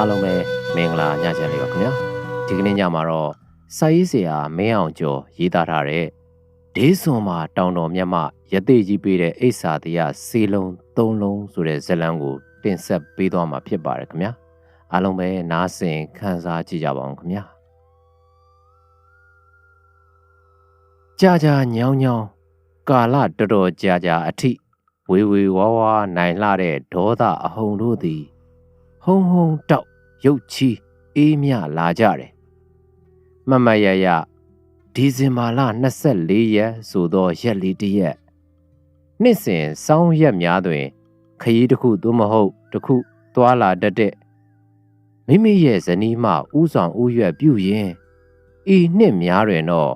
အားလုံးပဲမင်္ဂလာညချမ်းလေးပါခင်ဗျာဒီကနေ့ညမှာတော့စာရေးဆရာမင်းအောင်ကျော်ရေးသားထားတဲ့ဒေးစွန်မှာတောင်တော်မြတ်မရသေးကြီးပေးတဲ့အိဆာတရားစေလုံး၃လုံးဆိုတဲ့ဇာတ်လမ်းကိုတင်ဆက်ပေးသွားမှာဖြစ်ပါတယ်ခင်ဗျာအားလုံးပဲနားဆင်ခံစားကြည့်ကြပါအောင်ခင်ဗျာကြာကြာညောင်းညောင်းကာလတော်တော်ကြာကြာအထိဝေဝေဝါဝါနိုင်လှတဲ့ဒေါသအဟုန်တို့သည် ဟုံဟုံတောက် ရုတ်ချီအေးမြလာကြတယ်မမရရဒီဇင်ဘာလ24ရက်ဆိုသောရက်လေးတစ်ရက်နှစ်စဉ်စောင်းရက်များတွင် ခရီးတစ်ခုသို့မဟုတ်တစ်ခုသွာလာတတ်တဲ့မိမိရဲ့ဇနီးမှဥဆောင်ဥရွက်ပြုရင်ဤနှစ်များတွင်တော့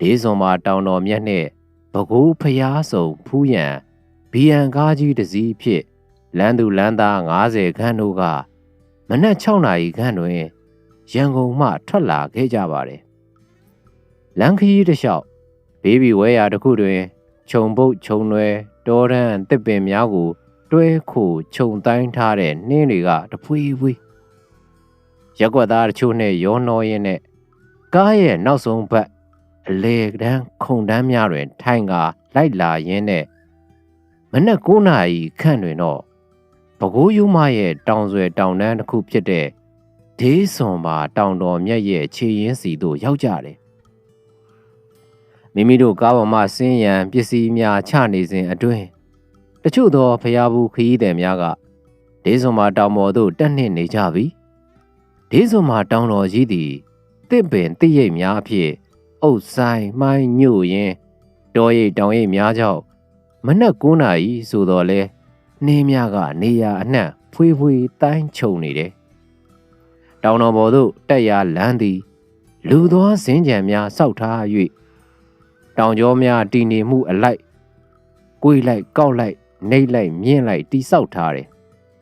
ဒေးစွန်မှာတောင်တော်မြတ်နှင့်ဘကိုးဖျားစုံဖူးရန်ဘီယံကားကြီးတစ်စီးဖြင့်လမ်းသူလမ်းသား90ခန်းတို့က မနက်6နာရီခန့်တွင်ရန်ကုန်မှထွက်လာခဲ့ကြပါတယ်။လမ်းခရီးတစ်လျှောက်ဘေးဘီဝဲရာတစ်ခုတွင်ခြုံပုတ်ခြုံနွယ်တောရန်တစ်ပင်များကို တွဲခိုခြုံတိုင်းထားတဲ့နှင်းတွေကတဖွေးဖွေးရက်ွက်သားတချို့နဲ့ရောနှောရင်းနဲ့ကားရဲ့နောက်ဆုံးဘက်အလေတန်းခုံတန်းများတွင် ထိုင်ကာလိုက်လာရင်းနဲ့မနက်9နာရီခန့်တွင်တော့ ပဲခူးယူမရဲ့တောင်ဆွဲတောင်တန်းတစ်ခုဖြစ်တဲ့ဒေးစွန်ပါတောင်တော်မြတ်ရဲ့ခြေရင်းစီတို့ရောက်ကြတယ်မိမိတို့ကားပေါ်မှဆင်းရန်ပစ္စည်းများချနေစဉ်အတွင်းတချို့သောဖျားဘူးခရီးသည်များကဒေးစွန်ပါတောင်ပေါ်သို့တက်နှင့်နေကြပြီဒေးစွန်ပါတောင်တော်ကြီးသည်တစ်ပင်တိရိပ်များအဖြစ်အုပ်ဆိုင်မှိုင်းညို့ရင်တောရိပ်တောင်ရိပ်များကြောင့်မနက်9နာရီဆိုတော့လဲ နှင်းများကနေရာအနှံ့ဖွေးဖွေးတိုင်းချုံနေတယ်။တောင်တော်ပေါ်သို့တက်ရလန်းသည် လူသွားစင်းကြံများစောက်ထား၍တောင်ကျောများတည်နေမှုအလိုက်ကိုယ်လိုက်ကောက်လိုက်နှိပ်လိုက်မြင့်လိုက်တိဆောက်ထားတယ်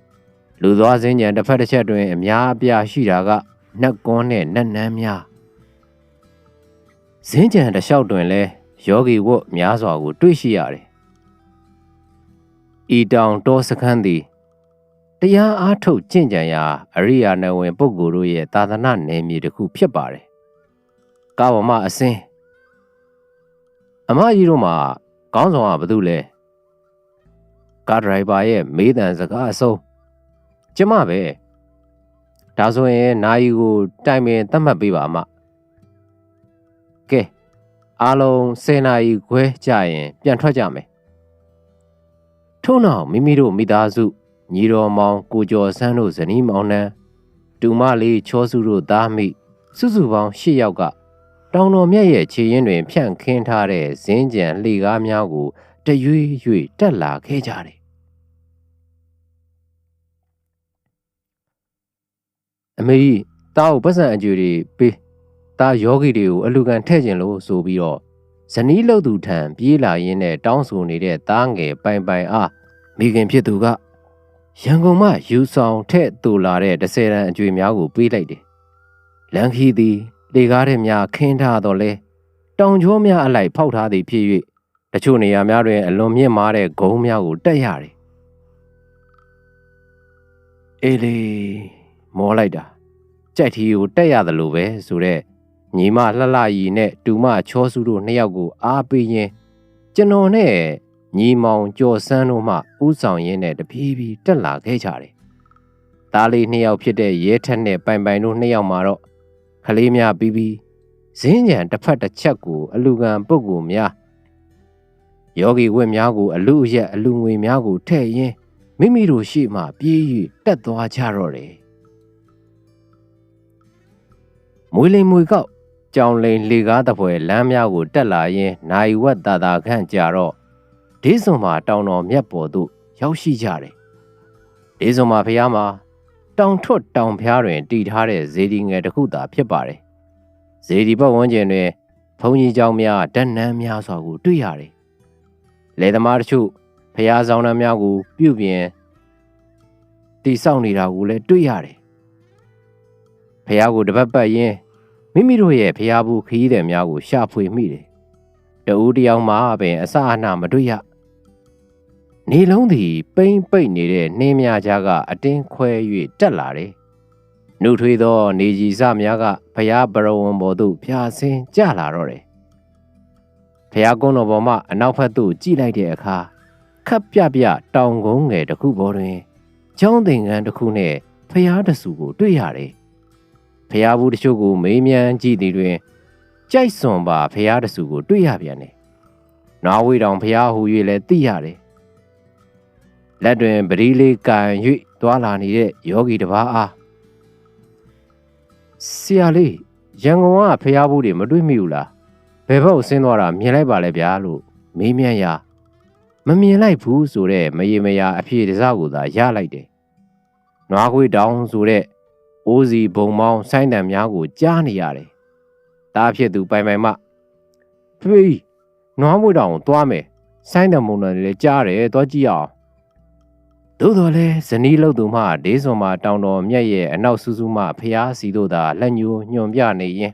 ။လူသွားစင်းကြံတစ်ဖက်တစ်ချက်တွင်အများအပြားရှိတာကနှက်ကွန်းနဲ့နှက်နန်းများစင်းကြံတစ်လျှောက်တွင်လဲယောဂီဝတ်များစွာကိုတွေ့ရှိရတယ် ဤတောင်တောစခန်းသည်တရားအားထုတ်ကျင့်ကြံရာအရိယာနဝင်ပုဂ္ဂိုလ်တို့ရဲ့သာသနာနယ်မြေတစ်ခုဖြစ်ပါတယ်။ကာဝမအစင်းအမကြီးတို့မှာကောင်းဆောင်ကဘာလို့လဲ။ကားဒရိုင်ဘာရဲ့မေးတန်စကားအဆုံးကျမပဲဒါဆိုရင်နာယီကိုတိုင်ပင်သတ်မှတ်ပေးပါအမ။ကဲအားလုံး10နာရီခွဲကြာရင်ပြန်ထွက်ကြမယ် ထို့နောက်မိမိတို့မိသားစုညီတော်မောင်ကိုကျော်ဆန်းတို့ဇနီးမောင်နှံတူမလေးချောစုတို့သားမိစုစုပေါင်း၈ယောက်ကတောင်တော်မြတ်ရဲ့ခြေရင်းတွင် ဖြန့်ခင်းထားတဲ့ဇင်းကြံလှေကားများကိုတရွေ့ရွေ့တက်လာခဲ့ကြတယ်အမေကြီးတားကိုပတ်စံအကျွေတွေပေးတားယောဂီတွေကိုအလူကန်ထဲ့ကျင်လို့ဆိုပြီးတော့ ဇနီးလုတ်သူထံပြေးလာရင်းနဲ့တောင်းဆိုနေတဲ့သားငယ်ပိုင်ပိုင်အားမိခင်ဖြစ်သူကရန်ကုန်မှယူဆောင်ထဲ့တူလာတဲ့တစ်ဆယ်တန်အကျွေများကိုပေးလိုက်တယ်။လန်ခီသည်လေကားထဲများခင်းထားတော့လဲတောင်ကျောများအလိုက်ဖောက်ထားသည်ဖြစ်၍တချို့နေရာများတွင်အလွန်မြင့်မားတဲ့ဂုံးများကိုတက်ရတယ်။အေးလေမောလိုက်တာကြိုက်ထီကိုတက်ရတယ်လို့ပဲဆိုတော့ ညီမလှလှရီနဲ့တူမချောစုတို့နှစ်ယောက်ကိုအားပေးရင်းကျွန်တော်နဲ့ညီမောင်ကျော်စန်းတို့မှဥဆောင်ရင်းနဲ့တပြေးပြေးတက်လာခဲ့ကြတယ်။သားလေးနှစ်ယောက်ဖြစ်တဲ့ရဲထက်နဲ့ပိုင်ပိုင်တို့နှစ်ယောက်မှာတော့ကလေးများပြီးပြီးဇင်းကြံတစ်ဖက်တစ်ချက်ကိုအလူခံပုဂ္ဂိုလ်များယောဂီဝတ်များကို အလူအရက်အလူငွေများကိုထည့်ရင်းမိမိတို့ရှေ့မှပြေး၍တက်သွားကြတော့တယ်။မွေးလိမ်မွေကောက် ကြောင်လိန်လေကားတပွဲလမ်းများကိုတက်လာရင်းနိုင်ဝက်တာတာခန့်ကြာတော့ဒေးစွန်မှာတောင်တော်မြတ်ပေါ်သို့ရောက်ရှိကြတယ်။ဒေးစွန်မှာဖျားမှာတောင်ထွတ်တောင်ဖျားတွင်တည်ထားတဲ့ဇေဒီငယ်တစ်ခုသာဖြစ်ပါတယ်။ဇေဒီဘဝန်းကျင်တွင်ဘုံကြီးเจ้าများတန်းနှမ်းများစွာကိုတွေ့ရတယ်။လယ်သမားတို့ချို့ဖျားဆောင်နှမ်းများကို ပြုပြင်တိဆောက်နေတာကိုလည်းတွေ့ရတယ်။ဖျားကိုတပတ်ပတ်ရင်း မိမိတို့ရဲ့ဖျားဘူးခရီးသည်များကိုရှာဖွေမိတယ်။တဦးတယောက်မှပင်အစအနမတွေ့ရ။နေလုံးသည်ပိမ့်ပိတ်နေတဲ့နှင်းများကြားကအတင်းခွဲ၍တက်လာတယ်နှုတ်ထွေးသော နေကြီးစများကဖျားပရဝံပေါ်သို့ဖြာဆင်းကြလာတော့တယ်ဖျားကုန်းတော်ပေါ်မှအနောက်ဘက်သို့ကြည့်လိုက်တဲ့အခါခပ်ပြပြတောင်ကုန်းငယ်တစ်ခုပေါ်တွင်ကျောင်းသင်္ကန်းတစ်ခုနှင့်ဖျားတဆူကိုတွေ့ရတယ် ဖျားဘူးတချို့ကိုမေးမြန်းကြည့်သည်တွင်ကြိုက်စွန်ပါဖျားတဆူကိုတွေ့ရပြန်တယ်နွားဝေးတောင်ဖျားဟူ၍လည်းသိရတယ်လက်တွင်ပရီးလေးကန်၍သွာလာနေတဲ့ယောဂီတစ်ပါးအားဆရာလေးရန်ကုန်ကဖျားဘူးတွေမတွေ့မိဘူးလားဘယ်ဘက်ကိုဆင်းသွားတာမြင်လိုက်ပါလဲဗျာလို့မေးမြန်းရာမမြင်လိုက်ဘူးဆိုတဲ့မရေမရာအဖြေတစားကိုသာရလိုက်တယ်နွားခွေးတောင်ဆိုတဲ့ အိုးစီဘုံမောင်းဆိုင်းတံများကိုကြားနေရတယ်တားဖြစ်သူပိုင်ပိုင်မဖေးနွားမွေတောင်ကိုသွားမယ်ဆိုင်းတံမုံတယ်လည်းကြားတယ်သွားကြည့်အောင်သို့တော်လဲဇနီးလို့သူမှဒေးစွန်မှာတောင်တော်မြက်ရဲ့အနောက်ဆူဆူမှဖျားစီတို့သာလက်ညှိုးညွန်ပြနေရင်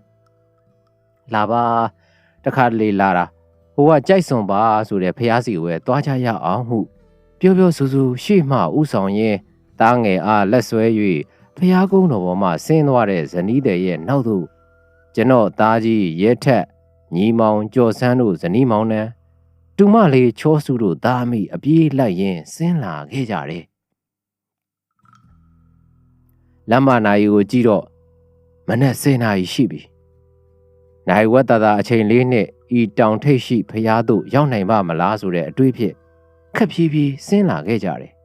လာပါတခါတလေလာတာဟိုကကြိုက်စွန်ပါဆိုတဲ့ဖျားစီကိုပဲသွားချရအောင်ဟုပြောပြောဆူဆူရှေ့မှဥဆောင်ရင်းတားငယ်အားလက်ဆွဲ၍ ဖျားကုန်းတော်ပေါ်မှဆင်းသွားတဲ့ဇနီးတဲ့ရဲ့နောက်သို့ကျွန်တော်သားကြီးရဲထက်ညီမောင်ကျော်ဆန်းတို့ဇနီးမောင်နှံတူမလေးချောစုတို့သားမိအပြေးလိုက်ရင်ဆင်းလာခဲ့ကြတယ်လမ်းမနိုင်ကိုကြည့်တော့မနက်10နာရီရှိပြီနိုင်ဝက်တာတာအချိန်လေးနဲ့ဤတောင်ထိပ်ရှိဖျားတို့ရောက်နိုင်ပါမလားဆိုတဲ့အတွေးဖြင့်ခက်ဖြည်းဖြည်းဆင်းလာခဲ့ကြတယ်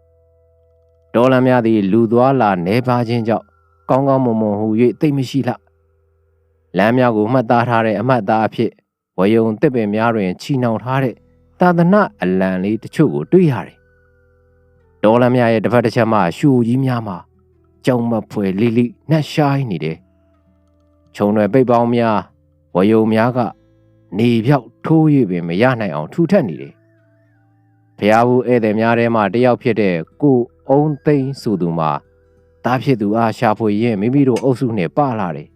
ဒေါ်လာများသည်လူသွားလာနေပါခြင်းကြောင့်ကောင်းကောင်းမွန်မွန်ဟူ၍တိတ်မရှိလှလမ်းများကိုမှတ်သားထားတဲ့အမှတ်သားအဖြစ်ဝယုံတစ်ပင်များတွင်ချီနှောင်ထားတဲ့သာသနာအလံလေးတချို့ကိုတွေ့ရတယ်ဒေါ်လာများရဲ့တစ်ဖက်တစ်ချက်မှရှူကြီးများမှာကြောင်မဖွယ်လိလိနှက်ရှိုင်းနေတယ်ခြုံရွယ်ပိတ်ပေါင်းများဝယုံများကနေပြောက်ထိုး၍ပင်မရနိုင်အောင်ထူထပ်နေတယ်ဖျားဘူးဧည့်သည်များထဲမှတယောက်ဖြစ်တဲ့ကို အုံသိန်းဆိုသူမှာတားဖြစ်သူအားရှာဖွေရင်မိမိတို့အုပ်စုနှင့်ပလာတယ်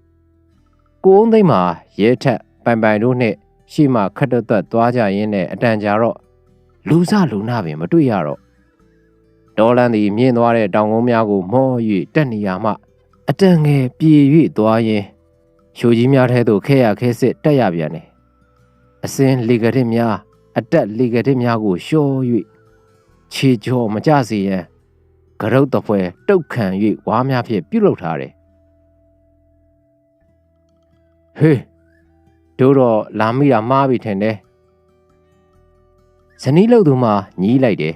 ကိုအုံသိန်းမှာရဲထက်ပိုင်ပိုင်တို့နှင့်ရှေ့မှခတ်တက်တက်သွားကြရင်းနဲ့အတန်ကြာတော့လူစလူနာပင်မတွေ့ရတော့ဒေါ်လန်သည်မြင့်သွားတဲ့တောင်ကုန်းများကိုမော့၍တက်နေရမှအတန်ငယ်ပြေ၍သွားရင်းရှိုကြီးများထဲသို့ခဲရခဲစစ်တက်ရပြန်တယ်အစင်းလေကရစ်များအတက်လေကရစ်များကိုရှော့၍ခြေကြောမကြစေရန် ကရုတ်တပွဲတုတ်ခံ၍ဝါးများဖြင့်ပြုတ်လုထားတယ်ဟေးတို့တော့လာမိတာမှားပြီထင်တယ်ဇနီးလို့သူမှညီးလိုက်တယ်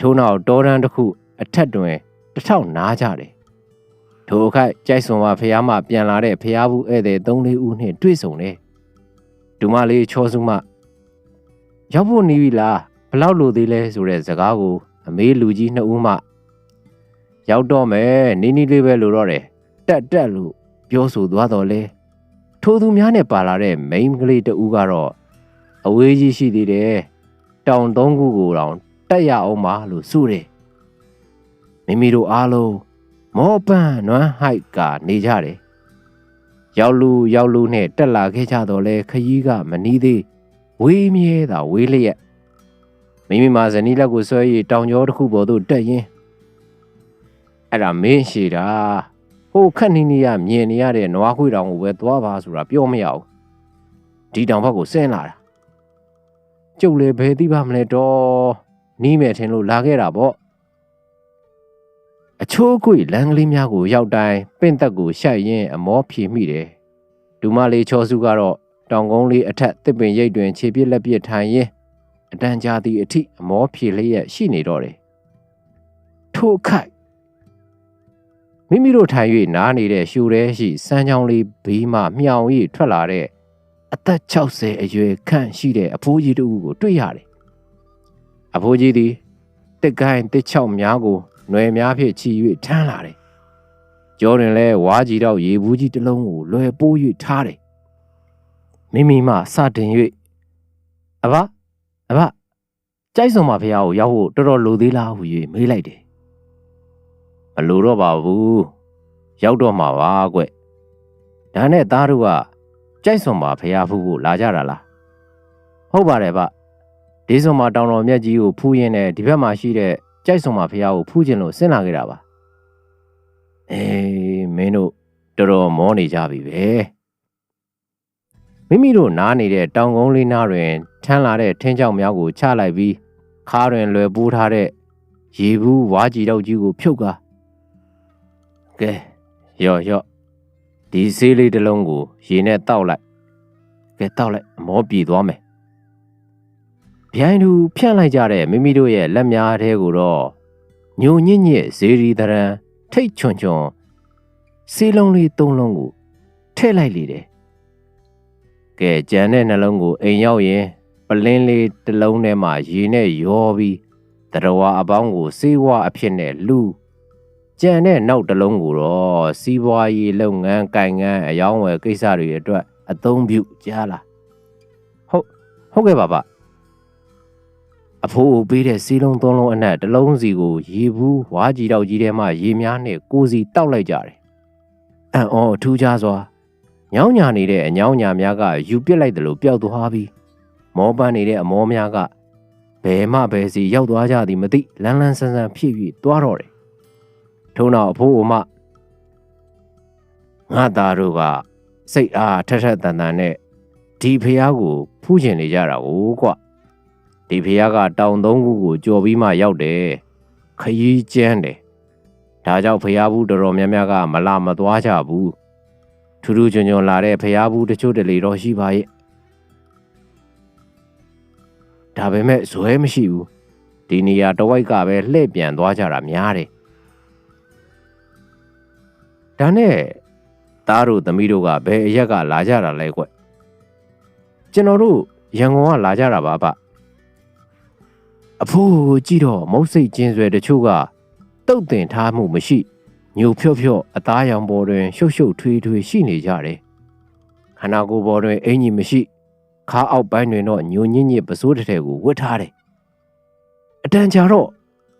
ထို့နောက်တောတန်းတစ်ခု အထက်တွင်တထောက်နားကြတယ်ထိုအခါကြိုက်စွန်ဝဖះမှပြန်လာတဲ့ဖះဘူးဧည့်သည်၃၄ဦးနှင့်တွေ့ဆုံတယ်ဒူမလေးချောစုမှရောက်ဖို့နေပြီလားဘလောက်လိုသေးလဲဆိုတဲ့စကားကိုအမေးလူကြီးနှစ်ဦးမှ ရောက်တော့မယ်နီးနီးလေးပဲလိုတော့တယ်တက်တက်လို့ပြောဆိုသွားတော့လေထိုသူများနဲ့ပါလာတဲ့မိန်းကလေးတဦးကတော့အဝေးကြီးရှိသေးတယ်တောင်သုံးခုကိုတောင်တက်ရအောင်ပါလို့ဆိုတယ်မိမိတို့အားလုံးမောပန်းနွမ်းဟိုက်ကနေကြတယ်ရောက်လူရောက်လူနဲ့တက်လာခဲ့ကြတော့လဲခရီးကမနီးသေးဝေးမြဲတာဝေးလျက်မိမိမှာဇနီးလက်ကိုဆွဲ၍တောင်ကျောတစ်ခုပေါ်သို့တက်ရင်း အဲ့ဒါမင်းရှိတာဟိုခက်နီးနီးကမြင်နေရတဲ့နွားခွေတောင်ကိုပဲသွားပါဆိုတာပြောမရဘူးဒီတောင်ဘက်ကိုဆင်းလာတာကျုပ်လည်းဘယ်သိပါမလဲတော့နီးမယ်ထင်လို့လာခဲ့တာပေါ့အချိုးကွေလမ်းကလေးများကိုရောက်တိုင်းပင့်သက်ကိုရှိုက်ရင်းအမောဖြေမိတယ်ဒူမလေးချောစုကတော့တောင်ကုန်းလေးအထက်တစ်ပင်ရိပ်တွင် ခြေပြက်လက်ပြထိုင်ရင်းအတန်ကြာသည့်အထိအမောဖြေလျက်ရှိနေတော့တယ်ထို့ခိုက် မိမိတို့ထိုင်၍နားနေတဲ့ရှူရဲရှိစမ်းချောင်းလေးဘေးမှမြောင်၍ထွက်လာတဲ့အသက်60အရွယ်ခန့်ရှိတဲ့အဖိုးကြီးတူကိုတွေ့ရတယ်။အဖိုးကြီးသည်တစ်ကိုင်းတစ်ချောက်များကိုຫນွယ်များဖြင့်ချီ၍ထမ်းလာတယ်။ကြောတွင်လဲဝါးကြီးတော့ရေဘူးကြီးတစ်လုံးကိုလွယ်ပိုး၍ထားတယ်။မိမိမှစတင်၍အဘအဘကြိုက်စုံမဖះကိုရောက်ဖို့တော်တော်လိုသေးလားဟု၍မေးလိုက်တယ်မ လိုတော့ပါဘူးရောက်တော့မှာပါကွဒါနဲ့သားတို့ကကြိုက်စွန်ပါဖះဖူးဖို့လာကြတာလားဟုတ်ပါတယ်ဗျဒီစွန်မှာတောင်တော်မြတ်ကြီးကိုဖူးရင်းနဲ့ဒီဘက်မှာရှိတဲ့ကြိုက်စွန်ပါဖះကိုဖူးခြင်းလို့ဆင်းလာခဲ့တာပါအေးမင်းတို့တော်တော်မောနေကြပြီပဲမိမိတို့နားနေတဲ့တောင်ကုန်းလေးနားတွင်ထမ်းလာတဲ့ထင်းကြောင်များကိုချလိုက်ပြီးခါတွင်လွယ်ပိုးထားတဲ့ရေဘူးဝါကြီးတော့ကြီးကိုဖြုတ်ကား ကဲရော့ရော့ဒီဆေးလေးတစ်လုံးကိုရေနဲ့တောက်လိုက်ကဲတောက်လိုက်အမောပြေသွားမယ်ဗျိုင်းသူဖြန့်လိုက်ကြတဲ့မိမိတို့ရဲ့လက်များထဲကိုတော့ညိုညစ်ညစ်ဇေရီတရံထိတ်ချွန်ချွန်ဆေးလုံးလေးသုံးလုံးကိုထည့်လိုက်လေတယ်ကဲကြံတဲ့နှလုံးကိုအိမ်ရောက်ရင်ပလင်းလေးတစ်လုံးထဲမှာရေနဲ့ရောပြီးတရဝါအပေါင်းကိုစေးဝါအဖြစ်နဲ့လူ ကြံတဲ့နောက်တစ်လုံးကိုတော့စီးပွားရေးလုပ်ငန်းကိုင်ငန်းအယောင်းဝယ်ကိစ္စတွေအတွက်အသုံးပြုကြားလားဟုတ်ဟုတ်ကဲ့ပါပါအဖိုးပေးတဲ့စီးလုံးသုံးလုံးအနက်တစ်လုံးစီကိုရေဘူးဝါးကြီးတော့ကြီးထဲမှာရေများနဲ့ကိုစီတောက်လိုက်ကြတယ်အံ့ဩထူးခြားစွာညောင်းညာနေတဲ့အညောင်းညာများကယူပစ်လိုက်တယ်လို့ပျောက်သွားပြီးမောပန်းနေတဲ့အမောများကဘယ်မှဘယ်စီရောက်သွားကြသည်မသိလန်းလန်းဆန်းဆန်းဖြစ်ပြီးသွားတော့တယ် ထုံတော့အဖိုးအမငါသားတို့ကစိတ်အားထက်ထက်တန်တန်နဲ့ဒီဖះကိုဖူးကျင်နေကြတာကိုကွဒီဖះကတောင်သုံးခုကိုကြော်ပြီးမှရောက်တယ်ခရီးကျန်းတယ်ဒါကြောင့်ဖះဘူးတော်တော်များများကမလာမသွားကြဘူးထူးထူးချွန်ချွန်လာတဲ့ဖះဘူးတချို့တလေတော့ရှိပါရဲ့ဒါပေမဲ့ဇွဲမရှိဘူးဒီနေရာတဝိုက်ကပဲလှည့်ပြန်သွားကြတာများတယ် ဒါနဲ့သားတို့သမီးတို့ကဘယ်အရက်ကလာကြတာလဲကွကျွန်တော်တို့ရန်ကုန်ကလာကြတာပါဗျအဖိုးကိုကြည့်တော့မုတ်စိတ်ကျင်းဆွဲတချို့ကတုတ်တင်ထားမှုမရှိညိုဖြော့ဖြော့အသားရောင်ပေါ်တွင် ရှုပ်ရှုပ်ထွေးထွေးရှိနေကြတယ်ခန္ဓာကိုယ်ပေါ်တွင်အင်ကြီးမရှိခါအောက်ပိုင်းတွင်တော့ညိုညစ်ညစ်ပစိုးတစ်ထည်ကိုဝတ်ထားတယ်အတန်ကြာတော့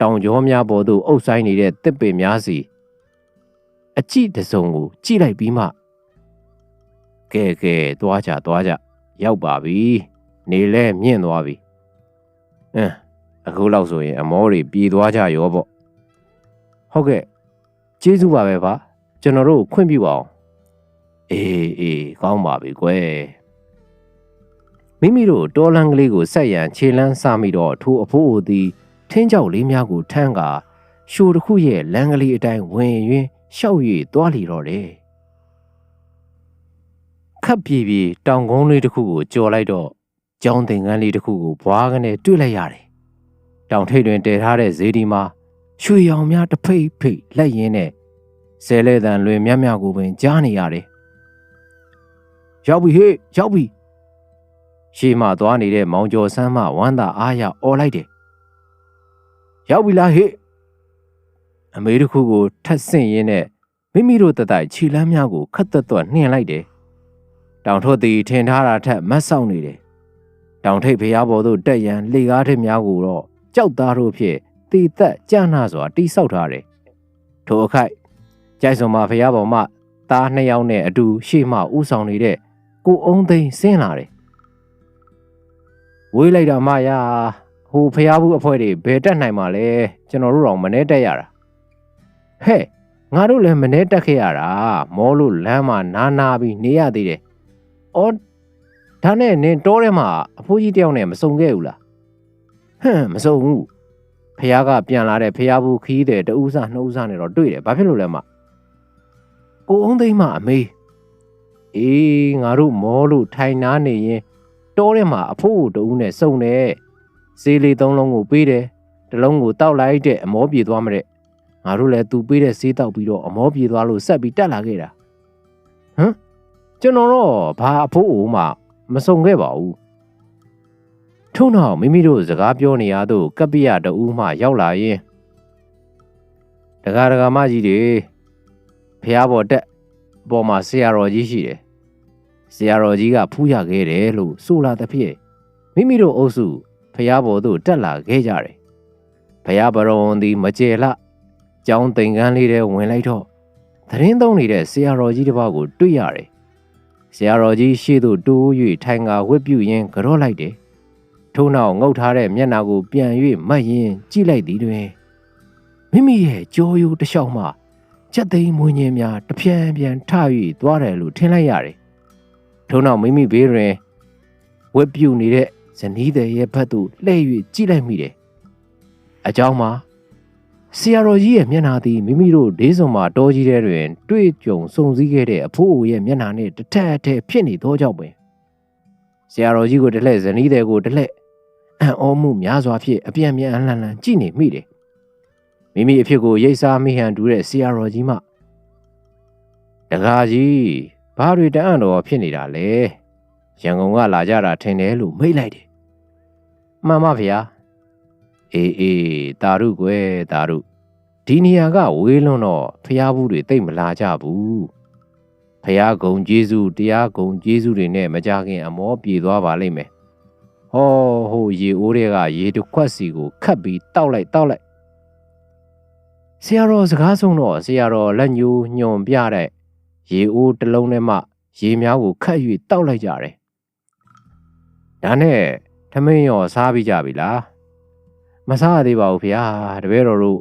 တောင်ကျောများပေါ်သို့အုပ်ဆိုင်နေတဲ့တစ်ပင်များစီ အကြည့်တစုံကိုကြည့်လိုက်ပြီးမှကဲကဲသွားကြသွားကြရောက်ပါပြီနေလဲမြင့်သွားပြီအင်းအခုလောက်ဆိုရင်အမောတွေပြေးသွားကြရောပေါ့ဟုတ်ကဲ့ကျေးဇူးပါပဲပါကျွန်တော်တို့ခွင့်ပြုပါအောင်အေးအေးကောင်းပါပြီကွယ်မိမိတို့တောလန်းကလေးကိုဆက်ရန်ခြေလန်းစမိတော့ထိုအဖိုးအိုသည်ထင်းကြောက်လေးများကိုထမ်းကာရှိုတစ်ခုရဲ့လမ်းကလေးအတိုင်းဝင်ရင်း ရှောက်ရည်သွားလီတော့တယ်ခပ်ပြေပြေတောင်ကုန်းလေးတစ်ခုကိုကြော်လိုက်တော့ကျောင်းသင်္ကန်းလေးတစ်ခုကိုဘွားကနေတွေ့လိုက်ရတယ်တောင်ထိပ်တွင်တည်ထားတဲ့ဇေဒီမှာရွှေရောင်များတဖိတ်ဖိတ်လက်ရင်းနဲ့ဆဲလဲတန်လွင်မြတ်မြကိုပင်ကြားနေရတယ်ရောက်ပြီဟေ့ရောက်ပြီရှေ့မှသွားနေတဲ့မောင်ကျော်ဆန်းမှဝမ်းသာအားရអော်လိုက်တယ်ရောက်ပြီလားဟေ့ အမေတစ်ခုကိုထက်ဆင့်ရင်းနဲ့မိမိတို့တတိုက်ခြေလမ်းများကိုခတ်သက်သွက်နှင်လိုက်တယ်တောင်ထွတ်သည်ထင်ထားတာထက်မတ်ဆောက်နေတယ်တောင်ထိပ်ဖျားပေါ်သို့တက်ရန်လေကားထက်များကိုတော့ကြောက်သားတို့ဖြင့်တီသက်ကြနာစွာတိဆောက်ထားတယ်ထိုအခိုက်ကြိုက်စုံမဖျားပေါ်မှသားနှစ်ယောက်နဲ့အတူရှေ့မှဥဆောင်နေတဲ့ကိုအုံးသိန်းဆင်းလာတယ်ဝေးလိုက်တာမရဟိုဖျားဘူးအဖွဲတွေဘယ်တက်နိုင်မှာလဲကျွန်တော်တို့တော့မနေတက်ရတာ ဟဲ့ငါတို့လည်းမနေတက်ခဲ့ရတာမောလို့လမ်းမှာနားနာပြီးနေရသေးတယ်အော်ဒါနဲ့နင်တောထဲမှာအဖိုးကြီးတယောက်နဲ့မစုံခဲ့ဘူးလားဟမ်မစုံဘူးဖះကပြန်လာတဲ့ဖះဘူးခီးတဲ့တဦးစားနှုတ်စားနဲ့တော့တွေ့တယ်ဘာဖြစ်လို့လဲမကိုအုံးသိမ့်မအမေးအေးငါတို့မောလို့ထိုင်နာနေရင်တောထဲမှာအဖိုးတူနဲ့စုံတယ်ဈေးလေးသုံးလုံးကိုပေးတယ်တလုံးကိုတောက်လိုက်တဲ့အမောပြေသွားမတဲ့ ငါတို့လည်းသူပေးတဲ့ဈေးတောက်ပြီးတော့အမောပြေသွားလို့ဆက်ပြီးတက်လာခဲ့တာဟမ်ကျွန်တော်တော့ဘာအဖိုးအိုမှမစုံခဲ့ပါဘူးထုံတော့မိမိတို့စကားပြောနေရတော့ကပ္ပိယတူမှရောက်လာရင်တကားတကာမကြီးတွေဖះပေါ်တက်အပေါ်မှာဆရာတော်ကြီးရှိတယ်ဆရာတော်ကြီးကဖူးရခဲ့တယ်လို့ဆိုလာတဲ့ဖြစ်မိမိတို့အုပ်စုဖះပေါ်သို့တက်လာခဲ့ကြတယ်ဖះဘရုံသည်မကျေလ ကျောင်းသင်္ကန်းလေးထဲဝင်လိုက်တော့သတင်းသုံးနေတဲ့ဆရာတော်ကြီးတစ်ပါးကိုတွေ့ရတယ်ဆရာတော်ကြီးရှေ့သို့တိုး၍ထိုင်ကာဝတ်ပြုရင်းကြော့လိုက်တယ်ထို့နောက်ငုတ်ထားတဲ့မျက်နှာကိုပြန်၍မှတ်ရင်းကြည့်လိုက်သည်တွင်မိမိရဲ့ကြောရိုးတစ်လျှောက်မှ ချက်သိမ်းမွေးညင်းများတပြန်ပြန်ထ၍သွားတယ်လို့ထင်လိုက်ရတယ်။ထို့နောက်မိမိဘေးတွင်ဝက်ပြူနေတဲ့ဇနီးတဲ့ရဲ့ဘက်သို့လှည့်၍ကြည့်လိုက်မိတယ်။အเจ้าမှာ ဆရာတော်ကြီးရဲ့မျက်နှာသည်မိမိတို့ဒေးစုံမှာတောကြီးထဲတွင် တွေ့ကြုံစုံစည်းခဲ့တဲ့အဖိုးအိုရဲ့မျက်နှာနှင့်တစ်ထက်အထက်ဖြစ်နေသောကြောင့်ပင်ဆရာတော်ကြီးကိုတစ်လှည့်ဇနီးတဲ့ကိုတစ်လှည့်အံ့ဩမှုများစွာဖြင့်အပြန်ပြန်အလှန်လှန်ကြည့်နေမိတယ်။မိမိအဖြစ်ကိုရိတ်စားမိဟန်တူတဲ့ဆရာတော်ကြီးမှတကားကြီးဘာတွေတအံ့တော်ဖြစ်နေတာလဲရန်ကုန်ကလာကြတာထင်တယ်လို့မိတ်လိုက်တယ်။မှန်ပါဗျာ။ အေးအေးတာရုကွယ်တာရုဒီနေရာကဝေးလွန်းတော့ဖျားဘူးတွေတိတ်မလာကြဘူး။ဖျားကုံကျေးဇူးတရားကုံကျေးဇူးတွေနဲ့မကြခင်အမောပြေသွားပါလိမ့်မယ်။ဟောဟိုရေအိုးတွေကရေတစ်ခွက်စီကိုခတ်ပြီးတောက်လိုက်တောက်လိုက်ဆရာတော်စကားဆုံးတော့ဆရာတော်လက်ညှိုးညွန်ပြတဲ့ရေအိုးတစ်လုံးထဲမှရေများကိုခတ်၍တောက်လိုက်ကြတယ်။ဒါနဲ့ထမင်းရောစားပြီးကြပြီလား။ မစားရသေးပါဘူးဖေ။တပည့်တော်တို့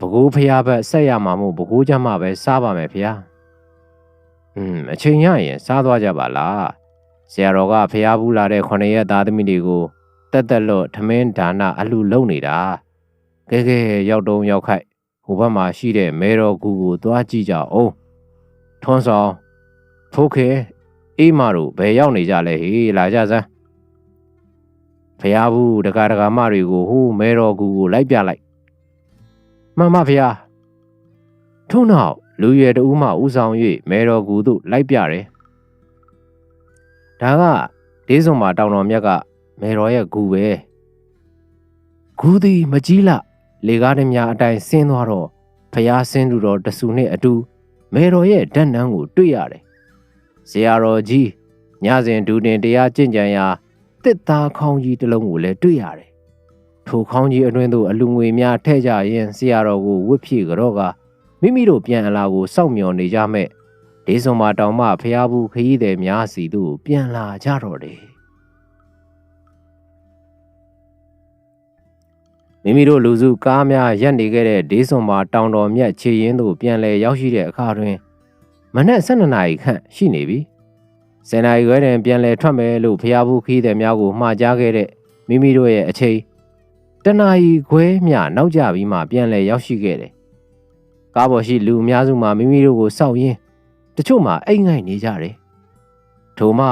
ဘကိုးဖျားဘက်ဆက်ရမှာမို့ဘကိုးကြမှာပဲစားပါမယ်ဖေ။อืมအချိန်ရရင်စားသွားကြပါလား။ဆရာတော်ကဖျားဘူးလာတဲ့ခொနရက်သားသမီးတွေကိုတက်တက်လို့ထမင်းဒါနအလှလုံနေတာ။ကဲကဲရောက်တုံးရောက်ခိုက်ဟိုဘက်မှာရှိတဲ့မဲတော်ကူကိုသွားကြည့်ကြအောင်။ထွန်းဆောင်ဖိုးခဲအေးမတို့ဘယ်ရောက်နေကြလဲဟေးလာကြစမ်း ဖျားဘူးတကာတကာမတွေကိုဟိုးမဲတော်ကူကိုလိုက်ပြလိုက်မှန်ပါဖျားထုံနောက်လူရွယ်တဦးမှဦးဆောင်၍မဲတော်ကူတို့လိုက်ပြတယ်ဒါကဒေးစုံမှာတောင်တော်မြတ်ကမဲတော်ရဲ့ကူပဲကူသည်မကြီးလလေကားနှများအတိုင်းဆင်းသွားတော့ဖျားဆင်းသူတော်တဆူနဲ့အတူမဲတော်ရဲ့ဓာတ်နန်းကိုတွေ့ရတယ်။ဇရာတော်ကြီးညစဉ်ဒူတင်တရားကျင့်ကြံရာ တစ်သားခေါင်းကြီးတစ်လုံးကိုလည်းတွေ့ရတယ်။ထိုခေါင်းကြီးအတွင်းသို့အလူငွေများထဲ့ကြရင်ဇရာတော်ကိုဝတ်ဖြည့်ကြော့ကမိမိတို့ပြန်အလာကိုစောင့်မျှော်နေကြမဲ့ဒေးစုံမာတောင်မှဖျားဘူးခရီးသည်များစီသို့ပြန်လာကြတော့တယ်။မိမိတို့လူစုကားများရက်နေခဲ့တဲ့ဒေးစွန်မှာတောင်တော်မြတ်ခြေရင်းသို့ပြန်လည်ရောက်ရှိတဲ့အခါတွင်မနက်12နာရီခန့်ရှိနေပြီ။ 10နာရီခွဲတွင်ပြန်လည်ထွက်မယ်လို့ဖျားဘူးခီးတဲ့များကိုမှာကြားခဲ့တဲ့မိမိတို့ရဲ့အချိန်တနာရီခွဲမျှနောက်ကျပြီးမှပြန်လည်ရောက်ရှိခဲ့တယ်။ကားပေါ်ရှိလူအများစုမှာမိမိတို့ကိုစောက်ရင်းတချို့မှာအိတ်ငိုက်နေကြတယ်။ထို့မှ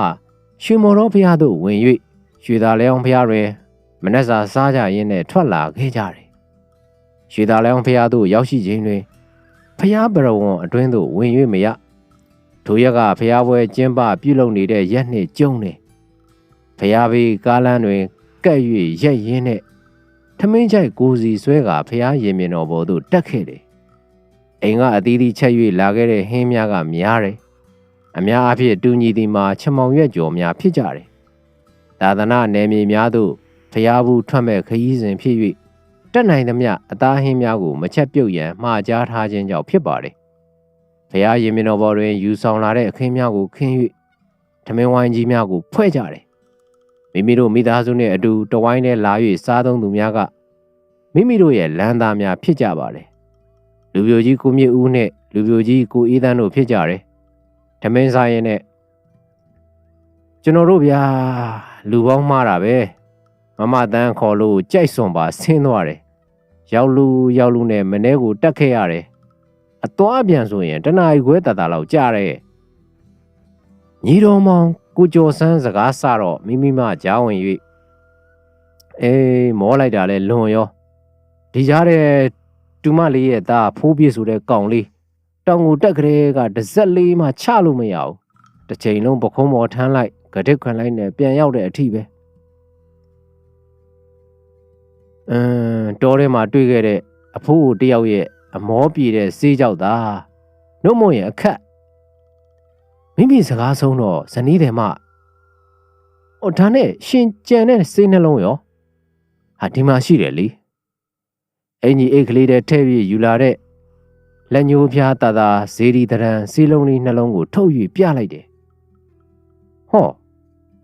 ရွှေမော်တော်ဖျားသို့ဝင်၍ရွှေသားလဲအောင်ဖျားတွင်မနက်စာစားကြရင်းနဲ့ထွက်လာခဲ့ကြတယ်။ရွှေသားလောင်ဖျားသို့ရောက်ရှိခြင်းတွင်ဖျားပရဝံအတွင်းသို့ဝင်၍မရ ထိုရက်ကဖျားပွဲကျင်းပပြုလုပ်နေတဲ့ရက်နှင့်ကျုံနေဖျားဘေးကားလမ်းတွင်ကပ်၍ရက်ရင်းနဲ့ထမင်းချိုက်ကိုစီဆွဲကဖျားရင်မြင်တော်ပေါ်သို့တက်ခဲ့တယ်။အိမ်ကအသီးသီးချက်၍လာခဲ့တဲ့ဟင်းများကများတယ်။အများအားဖြင့်တူညီသည်မှာချမောင်ရွက်ကြော်များဖြစ်ကြတယ်။သာသနာနယ်မြေများသို့ဖျားဘူးထွက်မဲ့ခရီးစဉ်ဖြစ်၍တက်နိုင်သမျှအသားဟင်းများကိုမချက်ပြုတ်ရန်မှားကြားထားခြင်းကြောင့်ဖြစ်ပါတယ်။ ဖျားရင်မင်းတော်ဘော်တွင်ယူဆောင်လာတဲ့အခင်းများကိုခင်း၍ထမင်းဝိုင်းကြီးများကိုဖွဲ့ကြတယ်။မိမိတို့မိသားစုနှင့်အတူတဝိုင်းနဲ့လာ၍စားသုံးသူများကမိမိတို့ရဲ့လမ်းသားများဖြစ်ကြပါတယ်။လူပြိုကြီးကိုမြင့်ဦးနဲ့လူပြိုကြီးကိုအေးသန်းတို့ဖြစ်ကြတယ်။ထမင်းစားရင်နဲ့ကျွန်တော်တို့ဗျာလူပေါင်းမှားတာပဲ။မမတန်းခေါ်လို့ကြိုက်စွန်ပါဆင်းသွားတယ်ရောက်လူရောက်လူနဲ့မနေ့ကိုတက်ခဲ့ရတယ် အသွားပြန်ဆိုရင်တနားရီခွဲတတလောက်ကြာတယ်ညီတော်မောင်ကိုကျော်ဆန်းစကားစတော့မိမိမကြားဝင်၍အေးမောလိုက်တာလဲလွန်ရောဒီကြားတဲ့တူမလေးရဲ့သားဖိုးပြည့်ဆိုတဲ့ကောင်လေးတောင်ကိုတက်ကလေးကတစ်စက်လေးမှချလို့မရဘူးတစ်ချိန်လုံးပခုံးပေါ်ထမ်းလိုက်ဂဒစ်ခွန်လိုက်နဲ့ပြန်ရောက်တဲ့အထိပဲအမ်တောထဲမှာတွေ့ခဲ့တဲ့အဖိုးတယောက်ရဲ့ အမောပြေတဲ့စေးကြောက်တာနှုတ်မရင်အခက်မိမိစကားဆုံးတော့ဇနီးတယ်မဟိုဒါနဲ့ရှင်ကြံတဲ့စေးနှလုံးရောဟာဒီမှာရှိတယ်လေအင်ကြီးအိတ်ကလေးတဲ့ထဲ့ပြီးယူလာတဲ့လက်ညှိုးဖျားတာတာဇေဒီတရံစီလုံးလေးနှလုံးကိုထုတ်၍ပြလိုက်တယ်ဟော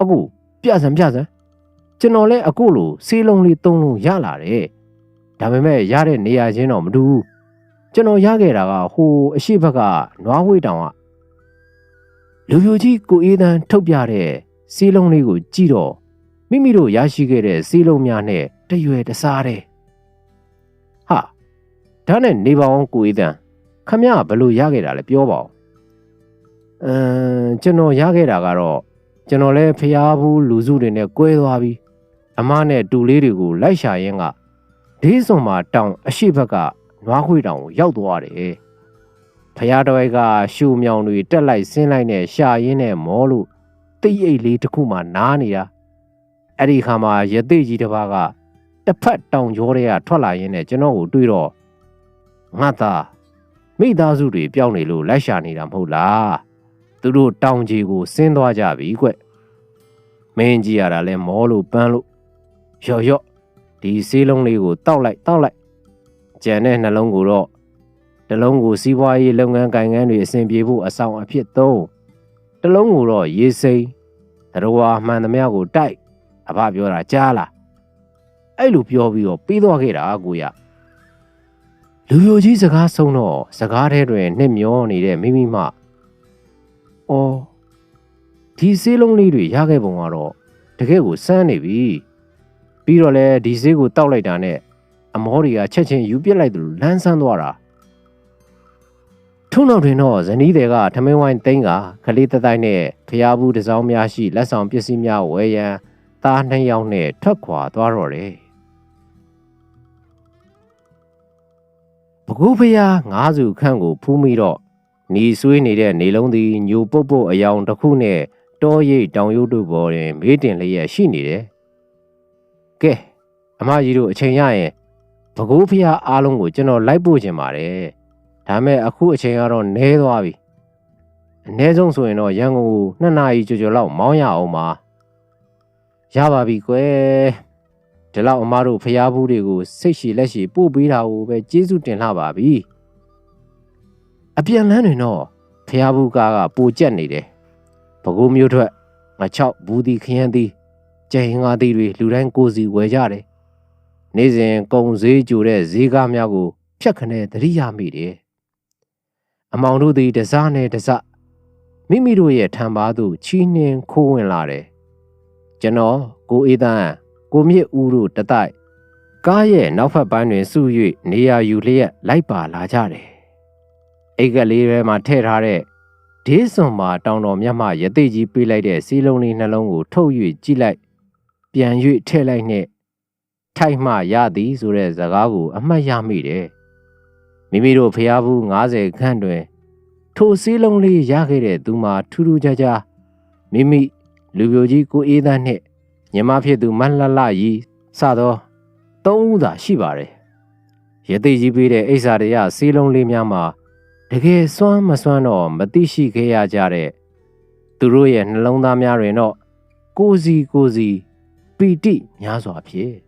အခုပြစံပြစံကျွန်တော်လည်းအခုလိုဆေးလုံးလေးသုံးလုံးရလာတယ်ဒါပေမဲ့ရတဲ့နေရာချင်းတော့မတူဘူး ကျွန်တော်ရခဲ့တာကဟိုအရှိဘက်ကနွားဝေးတောင်ကလူပြိုကြီးကိုအေးတန်းထုတ်ပြတဲ့စီးလုံးလေးကိုကြည့်တော့မိမိတို့ရရှိခဲ့တဲ့စီးလုံးများနဲ့တရွယ်တစားတဲ့ဟာဒါနဲ့နေပါအောင်ကိုအေးတန်းခမရဘယ်လို့ရခဲ့တာလဲပြောပါဦးအမ်ကျွန်တော်ရခဲ့တာကတော့ကျွန်တော်လည်းဖျားဘူးလူစုတွေနဲ့ကွဲသွားပြီးအမနဲ့တူလေးတွေကိုလိုက်ရှာရင်းကဒေးစွန်မှာတောင်အရှိဘက်က နွားခွေတောင်ကိုရောက်သွားတယ်ဖျားတော်ကရှူမြောင်တွေတက်လိုက်ဆင်းလိုက်နဲ့ရှာရင်းနဲ့မောလို့တိတ်အိတ်လေးတစ်ခုမှနားနေတာအဲ့ဒီခါမှာရသေးကြီးတစ်ပါးကတစ်ဖက်တောင်ကျောတွေကထွက်လာရင်းနဲ့ကျွန်တော်ကိုတွေ့တော့ငါသားမိသားစုတွေပြောင်းနေလို့လိုက်ရှာနေတာမဟုတ်လားသူတို့တောင်ကြီးကိုဆင်းသွားကြပြီကွမင်းကြီးရတာလဲမောလို့ပန်းလို့ရော့ရော့ဒီဆေးလုံးလေးကိုတောက်လိုက်တောက်လိုက် ကြံတဲ့နှလုံးကိုတော့တလုံးကိုစီးပွားရေးလုပ်ငန်းကိုင်ငန်းတွေအဆင်ပြေဖို့အဆောင်အဖြစ်သုံးတလုံးကိုတော့ရေစိမ်းတရဝါမှန်သမျှကိုတိုက်အဖပြောတာကြားလားအဲ့လိုပြောပြီးတော့ပြီးသွားခဲ့တာကိုရလူပြိုကြီးစကားဆုံးတော့စကားထဲတွင်နှစ်မျောနေတဲ့မိမိမှအော်ဒီဆေးလုံးလေးတွေရခဲ့ပုံကတော့တကယ်ကိုစမ်းနေပြီပြီးတော့လဲဒီဆေးကိုတောက်လိုက်တာနဲ့ အမောတွေကချက်ချင်းယူပြစ်လိုက်သလိုလန်းဆန်းသွားတာထုံနောက်တွင်တော့ဇနီးတွေကထမင်းဝိုင်းသိန်းကခလေးတတိုင်းနဲ့ဖျားဘူးတစ်စောင်းများရှိလက်ဆောင်ပစ္စည်းများဝယ်ရန်သားနှစ်ယောက်နဲ့ထွက်ခွာသွားတော့တယ်ပကူဖျားငါးစုခန့်ကိုဖူးမိတော့နီဆွေးနေတဲ့နေလုံးသည်ညိုပုတ်ပုတ်အယောင်တစ်ခုနဲ့တောရိပ်တောင်ရုပ်တို့ပေါ်တွင်မေးတင်လျက်ရှိနေတယ်။ကဲအမကြီးတို့အချိန်ရရင် ဘကိုးဖျားအားလုံးကိုကျွန်တော်လိုက်ပို့ခြင်းပါတယ်။ဒါမဲ့အခုအချိန်ကတော့နဲသွားပြီ။အနည်းဆုံးဆိုရင်တော့ရန်ကုန်ကိုနှစ်နာရီကျော်ကျော်လောက်မောင်းရအောင်ပါ။ရပါပြီကွယ်။ဒီလောက်အမတို့ဖျားဘူးတွေကိုစိတ်ရှိလက်ရှိပို့ပေးတာကိုပဲကျေးဇူးတင်လှပါပြီ။အပြန်လန်းတွင်တော့ဖျားဘူးကားကပိုကြက်နေတယ်။ဘကိုးမျိုးထွက်ငါချောက်ဘူးဒီခရမ်းသည်ကျရင်ငါသည်တွေလူတိုင်းကိုစီဝယ်ကြတယ်။ နေ့စဉ်ကုံဈေးကြိုတဲ့ဈေးကားများကိုဖြတ်ခနဲ့သတိရမိတယ်။အမောင်တို့သည်တစားနဲ့တစမိမိတို့ရဲ့ထံပါသို့ချီးနှင်းခိုးဝင်လာတယ်။ကျွန်တော်ကိုအေးတန်းကိုမြင့်ဦးတို့တတိုက်ကားရဲ့နောက်ဖက်ပိုင်းတွင်စု၍နေရာယူလျက်လိုက်ပါလာကြတယ်။အိတ်ကလေးထဲမှာထည့်ထားတဲ့ဒေးစွန်မှာတောင်တော်မြတ်မှရသိကြီးပေးလိုက်တဲ့စီးလုံးလေးနှလုံးကိုထုတ်၍ကြည့်လိုက်ပြန်၍ထည့်လိုက်နဲ့ ထိုက်မှရသည်ဆိုတဲ့စကားကို အမှတ်ရမိတယ်မိမိတို့ဖျားဘူး90ခန့်တွင် ထိုစီးလုံးလေးရခဲ့တဲ့သူမှာထူးထူးခြားခြားမိမိလူပြိုကြီးကိုအေးသားနှင့်ညီမဖြစ်သူမလှလှရီစသောသုံးဦးသာရှိပါတယ်ရသိကြီးပေးတဲ့အိဆာရရစီးလုံးလေးများမှာတကယ်စွမ်းမစွမ်းတော့မသိရှိခဲ့ရကြတဲ့သူတို့ရဲ့နှလုံးသားများတွင်တော့ကိုစီကိုစီပီတိများစွာဖြင့်